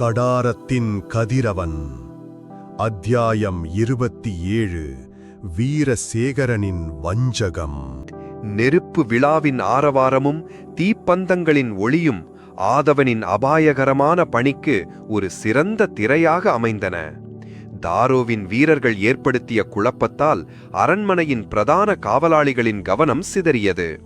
கடாரத்தின் கதிரவன். அத்தியாயம் இருபத்தி ஏழு வீரசேகரனின் வஞ்சகம். நெருப்பு விழாவின் ஆரவாரமும் தீப்பந்தங்களின் ஒளியும் ஆதவனின் அபாயகரமான பணிக்கு ஒரு சிறந்த திரையாக அமைந்தன. தாரோவின் வீரர்கள் ஏற்படுத்திய குழப்பத்தால் அரண்மனையின் பிரதான காவலாளிகளின் கவனம் சிதறியது.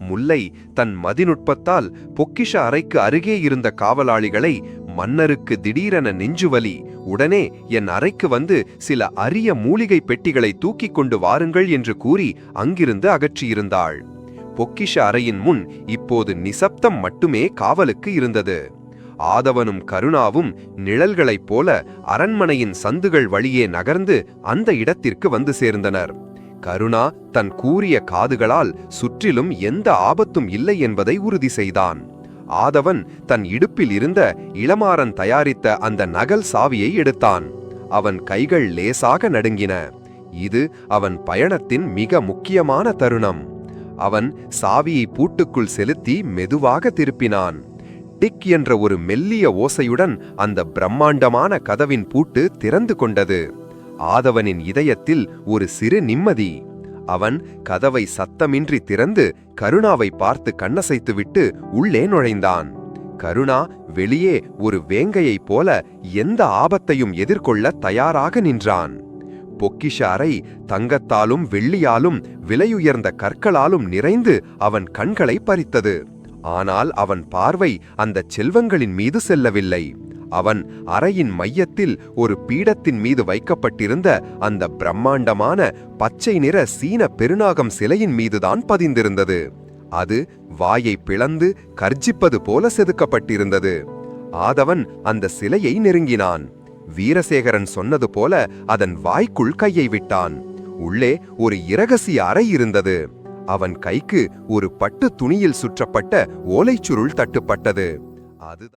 முல்லை தன் மதிநுட்பத்தால் பொக்கிஷ அறைக்கு அருகே இருந்த காவலாளிகளை மன்னருக்கு திடீரென நெஞ்சுவலி உடனே என் அறைக்கு வந்து சில அரிய மூலிகை பெட்டிகளை தூக்கிக் கொண்டு வாருங்கள் என்று கூறி அங்கிருந்து அகற்றியிருந்தாள். பொக்கிஷ அறையின் முன் இப்போது நிசப்தம் மட்டுமே காவலுக்கு இருந்தது. ஆதவனும் கருணாவும் நிழல்களைப் போல அரண்மனையின் சந்துகள் வழியே நகர்ந்து அந்த இடத்திற்கு வந்து சேர்ந்தனர். கருணா தன் கூறிய காதுகளால் சுற்றிலும் எந்த ஆபத்தும் இல்லை என்பதை உறுதி செய்தான். ஆதவன் தன் இடுப்பில் இருந்த இளமாறன் தயாரித்த அந்த நகல் சாவியை எடுத்தான். அவன் கைகள் லேசாக நடுங்கின. இது அவன் பயணத்தின் மிக முக்கியமான தருணம். அவன் சாவியை பூட்டுக்குள் செலுத்தி மெதுவாக திருப்பினான். டிக் என்ற ஒரு மெல்லிய ஓசையுடன் அந்த பிரம்மாண்டமான கதவின் பூட்டு திறந்து கொண்டது. ஆதவனின் இதயத்தில் ஒரு சிறு நிம்மதி. அவன் கதவை சத்தமின்றி திறந்து கருணாவை பார்த்து கண்ணசைத்துவிட்டு உள்ளே நுழைந்தான். கருணா வெளியே ஒரு வேங்கையைப் போல எந்த ஆபத்தையும் எதிர்கொள்ள தயாராக நின்றான். பொக்கிஷ அறை தங்கத்தாலும் வெள்ளியாலும் விலையுயர்ந்த கற்களாலும் நிறைந்து அவன் கண்களை பறித்தது. ஆனால் அவன் பார்வை அந்தச் செல்வங்களின் மீது செல்லவில்லை. அவன் அறையின் மையத்தில் ஒரு பீடத்தின் மீது வைக்கப்பட்டிருந்த அந்த பிரம்மாண்டமான பச்சை நிற சீன பெருநாகம் சிலையின் மீதுதான் பதிந்திருந்தது. அது வாயை பிளந்து கர்ஜிப்பது போல செதுக்கப்பட்டிருந்தது. ஆதவன் அந்த சிலையை நெருங்கினான். வீரசேகரன் சொன்னது போல அதன் வாய்க்குள் கையை விட்டான். உள்ளே ஒரு இரகசிய அறை இருந்தது. அவன் கைக்கு ஒரு பட்டு துணியில் சுற்றப்பட்ட ஓலைச்சுருள் தட்டுப்பட்டது. அது